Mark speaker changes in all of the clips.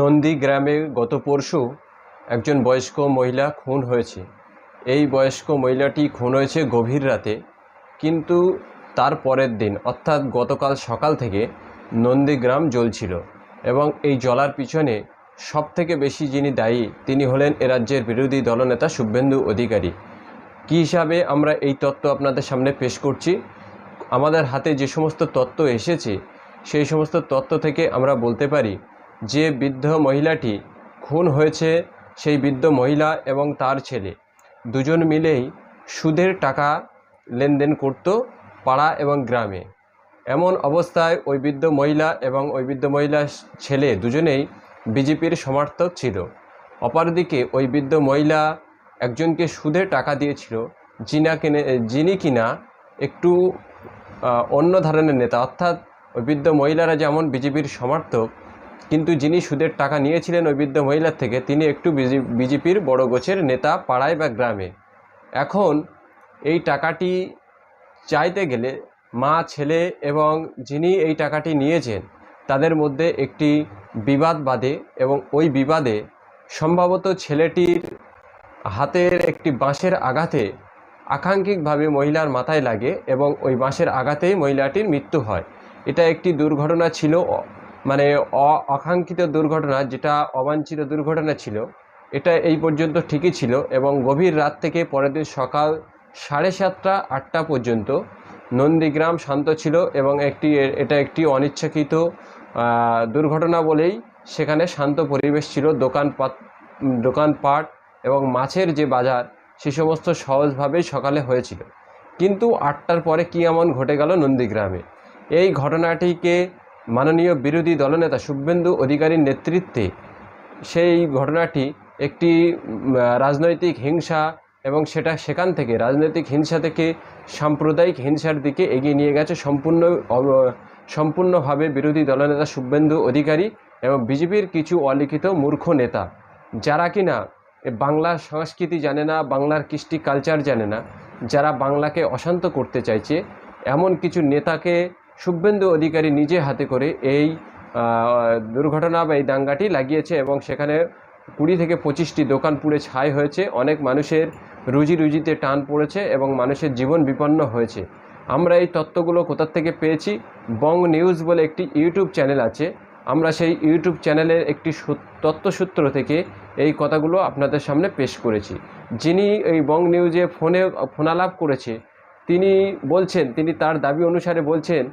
Speaker 1: নন্দী গ্রামে গত পরশু একজন বয়স্ক মহিলা খুন হয়েছে। এই বয়স্ক মহিলাটি খুন হয়েছে গভীর রাতে, কিন্তু তার পরের দিন, অর্থাৎ গতকাল সকাল থেকে নন্দীগ্রাম জ্বলছিল এবং এই জ্বলার পিছনে সবথেকে বেশি যিনি দায়ী, তিনি হলেন এ রাজ্যের বিরোধী দলনেতা শুভেন্দু অধিকারী। কী হিসাবে আমরা এই তত্ত্ব আপনাদের সামনে পেশ করছি? আমাদের হাতে যে সমস্ত তত্ত্ব এসেছে, সেই সমস্ত তত্ত্ব থেকে আমরা বলতে পারি যে বৃদ্ধ মহিলাটি খুন হয়েছে, সেই বৃদ্ধ মহিলা এবং তার ছেলে। দুজন মিলেই সুদের টাকা লেনদেন করত পাড়া এবং গ্রামে। এমন অবস্থায় ওই বৃদ্ধ মহিলা এবং ওই বৃদ্ধ মহিলার ছেলে দুজনেই বিজেপির সমর্থক ছিল। অপরদিকে ওই বৃদ্ধ মহিলা একজনকে সুদে টাকা দিয়েছিল, যিনা কিনে, যিনি কিনা একটু অন্য ধরনের নেতা। অর্থাৎ ওই বৃদ্ধ মহিলারা যেমন বিজেপির সমর্থক কিন্তু যিনি সুদের টাকা নিয়েছিলেন ওই বৃদ্ধ মহিলার থেকে, তিনি একটু বিজেপির বড় গোছের নেতা পাড়ায় বা গ্রামে। এখন এই টাকাটি চাইতে গেলে মা, ছেলে এবং যিনি এই টাকাটি নিয়েছেন, তাদের মধ্যে একটি বিবাদ বাঁধে এবং ওই বিবাদে সম্ভবত ছেলেটির হাতের একটি বাঁশের আঘাতে আকাঙ্ক্ষিকভাবে মহিলার মাথায় লাগে এবং ওই বাঁশের আঘাতেই মহিলাটির মৃত্যু হয়। এটা একটি দুর্ঘটনা ছিল মানে অকাঙ্ক্ষিত দুর্ঘটনা যেটা অবাঞ্ছিত দুর্ঘটনা ছিল এটা এই পর্যন্ত ঠিকই ছিল এবং গভীর রাত থেকে পরের দিন সকাল সাড়ে সাতটা আটটা পর্যন্ত নন্দীগ্রাম শান্ত ছিল এবং একটি এটা একটি অনিচ্ছাকৃত দুর্ঘটনা বলেই সেখানে শান্ত পরিবেশ ছিল দোকানপাত উম, দোকানপাট এবং মাছের যে বাজার সে সমস্ত সহজভাবেই সকালে হয়েছিল। কিন্তু আটটার পরে কী এমন ঘটে গেল নন্দীগ্রামে? এই ঘটনাটিকে মাননীয় বিরোধী দলনেতা শুভেন্দু অধিকারীর নেতৃত্বে সেই ঘটনাটি একটি রাজনৈতিক হিংসা এবং সেটা সেখান থেকে, রাজনৈতিক হিংসা থেকে, সাম্প্রদায়িক হিংসার দিকে এগিয়ে নিয়ে গেছে সম্পূর্ণ সম্পূর্ণভাবে বিরোধী দলনেতা শুভেন্দু অধিকারী এবং বিজেপির কিছু অলিখিত মূর্খ নেতা, যারা কিনা বাংলার সংস্কৃতি জানে না, বাংলার কৃষ্টি কালচার জানে না, যারা বাংলাকে অশান্ত করতে চাইছে, এমন কিছু নেতাকে শুভেন্দু অধিকারী নিজে হাতে করে এই দুর্ঘটনা বা এই দাঙ্গাটি লাগিয়েছে এবং সেখানে কুড়ি থেকে পঁচিশটি দোকান পুড়ে ছাই হয়েছে। অনেক মানুষের রুজি রুজিতে টান পড়েছে এবং মানুষের জীবন বিপন্ন হয়েছে। আমরা এই তত্ত্বগুলো কোথার থেকে পেয়েছি? বং নিউজ বলে একটি ইউটিউব চ্যানেল আছে। আমরা সেই ইউটিউব চ্যানেলের একটি তত্ত্বসূত্র থেকে এই কথাগুলো আপনাদের সামনে পেশ করেছি। যিনি এই বং নিউজে ফোনে, ফোনালাপ করেছে, তিনি বলছেন, তিনি তার দাবি অনুসারে বলছেন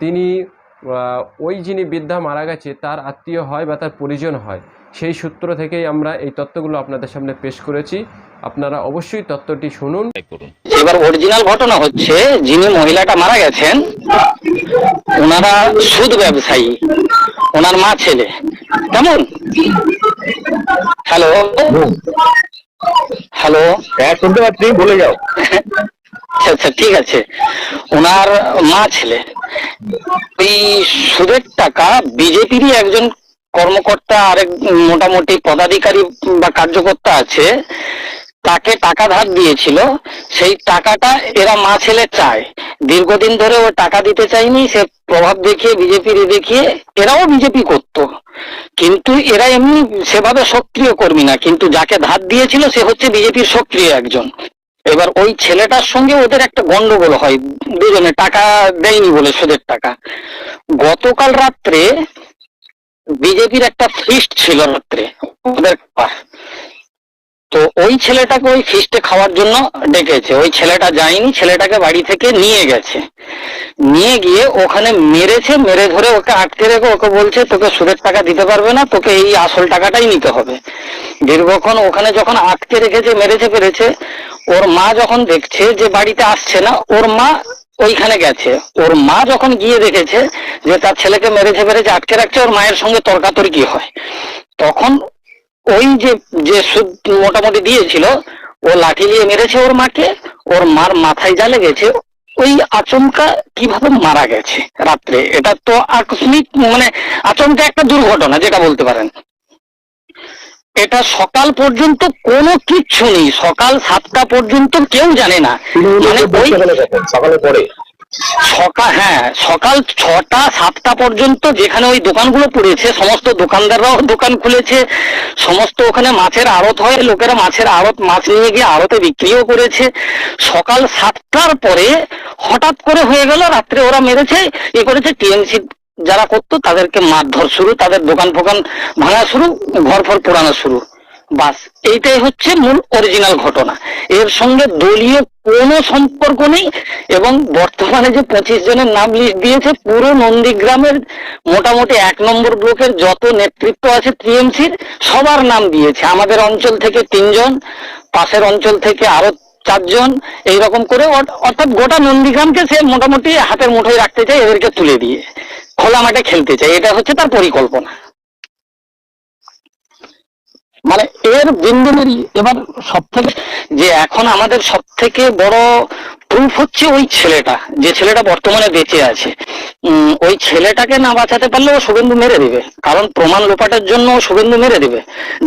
Speaker 1: তিনি আহ, ওই যিনি বৃদ্ধা মারা গেছে তার আত্মীয় হয় বা তার পরিজন হয় সেই সূত্র থেকেই আমরা এই তত্ত্বগুলো আপনাদের সামনে পেশ করেছি। আপনারা অবশ্যই তত্ত্বটি শুনুন।
Speaker 2: এবার অরিজিনাল ঘটনা হচ্ছে যিনি মহিলাটা মারা গেছেন ওনারা সুদ ব্যবসায়ী ওনার মা ছেলে। কেমন? হ্যালো? হ্যালো?
Speaker 3: হ্যাঁ শুনতে পাচ্ছি বলে যাও।
Speaker 2: আচ্ছা আচ্ছা ঠিক আছে। ওনার মা ছেলে। ওই সুদের টাকা বিজেপিরই একজন কর্মকর্তা আরেক মোটামুটি পদাধিকারী বা কার্যকর্তা আছে, তাকে টাকা ধার দিয়েছিল। সেই টাকাটা এরা মা ছেলে চায়। দীর্ঘদিন ধরে ও টাকা দিতে চায়নি, সে প্রভাব দেখিয়ে, বিজেপির দেখিয়ে এরাও বিজেপি করত। কিন্তু এরা এমনি সেভাবে সক্রিয় কর্মী না, কিন্তু যাকে ধার দিয়েছিল সে হচ্ছে বিজেপির সক্রিয় একজন। এবার ওই ছেলেটার সঙ্গে ওদের একটা গন্ডগোল হয়, দুজনে টাকা দেয়নি বলে সুদের টাকা। গতকাল রাত্রে বিজেপির একটা ফিস্ট ছিল রাত্রে, ওদের তো ওই ছেলেটাকে ওই ফিস্টে খাওয়ার জন্য ডেকেছে। ওই ছেলেটা যায়নি, ছেলেটাকে বাড়ি থেকে নিয়ে গেছে। নিয়ে গিয়ে ওখানে মেরেছে, মেরে ধরে ওকে আটকে রেখে ওকে বলছে, তোকে সুদের টাকা দিতে পারবে না, তোকে এই আসল টাকাটাই নিতে হবে। দীর্ঘক্ষণ ওখানে যখন আটকে রেখেছে, মেরেছে, পেরেছে, ওর মা যখন দেখছে যে বাড়িতে আসছে না, ওর মা ওইখানে গেছে। ওর মা যখন গিয়ে দেখেছে যে তার ছেলেকে মেরেছে মেরেছে, আটকে রাখছে, ওর মায়ের সঙ্গে তর্কাতর্কি হয়। তখন ওই যে যে সুদ মোটামুটি দিয়েছিল ও লাঠি নিয়ে মেরেছে ওর মাকে ওর মার মাথায় যা লেগেছে ওই আচমকা কীভাবে মারা গেছে রাত্রে? এটা তো আকস্মিক মানে আচমকা একটা দুর্ঘটনা যেটা বলতে পারেন। এটা সকাল পর্যন্ত কোনো কিচ্ছু নেই। সকাল সাতটা পর্যন্ত কেউ জানে না। মানে ওই
Speaker 3: সকালে সকালে পরে
Speaker 2: সকাল হ্যাঁ সকাল ছটা, সাতটা পর্যন্ত যেখানে ওই দোকানগুলো পড়েছে, সমস্ত দোকানদাররাও দোকান খুলেছে, সমস্ত ওখানে মাছের আড়ত হয়, লোকেরা মাছের আড়ত, মাছ নিয়ে গিয়ে আড়তে বিক্রিও করেছে। সকাল সাতটার পরে হঠাৎ করে হয়ে গেল, রাত্রে ওরা মেরেছে, এ করেছে টিএমসি যারা করতো তাদেরকে মারধর শুরু, তাদের দোকান ফোকান ভাঙা শুরু, ঘর ফর পোড়ানো শুরু। বাস, এইটাই হচ্ছে মূল অরিজিনাল ঘটনা। এর সঙ্গে দলীয় কোনো সম্পর্ক নেই এবং বর্তমানে যে পঁচিশ জনের নাম লিস্ট দিয়েছে, পুরো নন্দীগ্রামের মোটামুটি এক নম্বর ব্লকের যত নেতৃত্ব আছে টিএমসির, সবার নাম দিয়েছে। আমাদের অঞ্চল থেকে তিনজন, পাশের অঞ্চল থেকে আরও চারজন, এইরকম করে অর্থাৎ গোটা নন্দীগ্রামকে সে মোটামুটি হাতের মুঠোয় রাখতে চায়, এদেরকে তুলে দিয়ে, খোলা মাঠে খেলতে চায়। এটা হচ্ছে তার পরিকল্পনা। মানে এর বিন্দুমেরই এবার সব থেকে যে এখন আমাদের সব থেকে বড় প্রুফ হচ্ছে ওই ছেলেটা, যে ছেলেটা বর্তমানে বেঁচে আছে। ওই ছেলেটাকে না বাঁচাতে পারলে ও শুভেন্দু মেরে দিবে। কারণ প্রমাণ লোপাটের জন্য ও শুভেন্দু মেরে দিবে।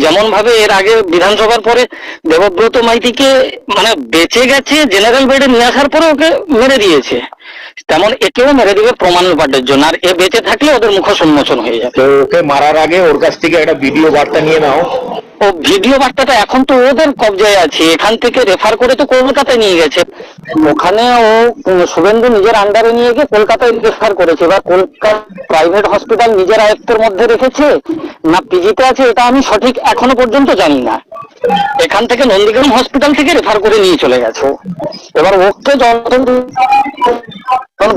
Speaker 2: যেমন ভাবে এর আগে বিধানসভার পরে দেবব্রত মাইতিকে মানে বেঁচে গেছে জেনারেল বেডে নিয়ে আসার পরে ওকে মেরে দিয়েছে। তেমন একেও মেরে দিবে প্রমাণ লোপাটের জন্য। আর এ বেঁচে থাকলে ওদের মুখ সম্মোচন হয়ে যাবে।
Speaker 3: ওকে মারার আগে ওর কাছ থেকে একটা ভিডিও বার্তা নিয়ে নাও।
Speaker 2: ও ভিডিও বার্তাটা এখন তো ওদের কবজায় আছে। এখান থেকে রেফার করে তো কলকাতায় নিয়ে গেছে। ওখানে ও শুভেন্দু নিজের আন্ডারে নিয়ে গিয়ে কলকাতায় রেফার করেছে বা কলকাতা প্রাইভেট হসপিটাল নিজের আয়ত্তের মধ্যে রেখেছে না পিজিতে আছে, এটা আমি সঠিক এখনও পর্যন্ত জানি না। এখান থেকে নন্দীগ্রাম হসপিটাল থেকে রেফার করে নিয়ে চলে গেছে এবার ওকে যখন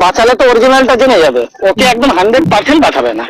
Speaker 2: বাঁচালে তো অরিজিনালটা জেনে যাবে, ওকে একদম হান্ড্রেড পার্সেন্ট পাঠাবে না।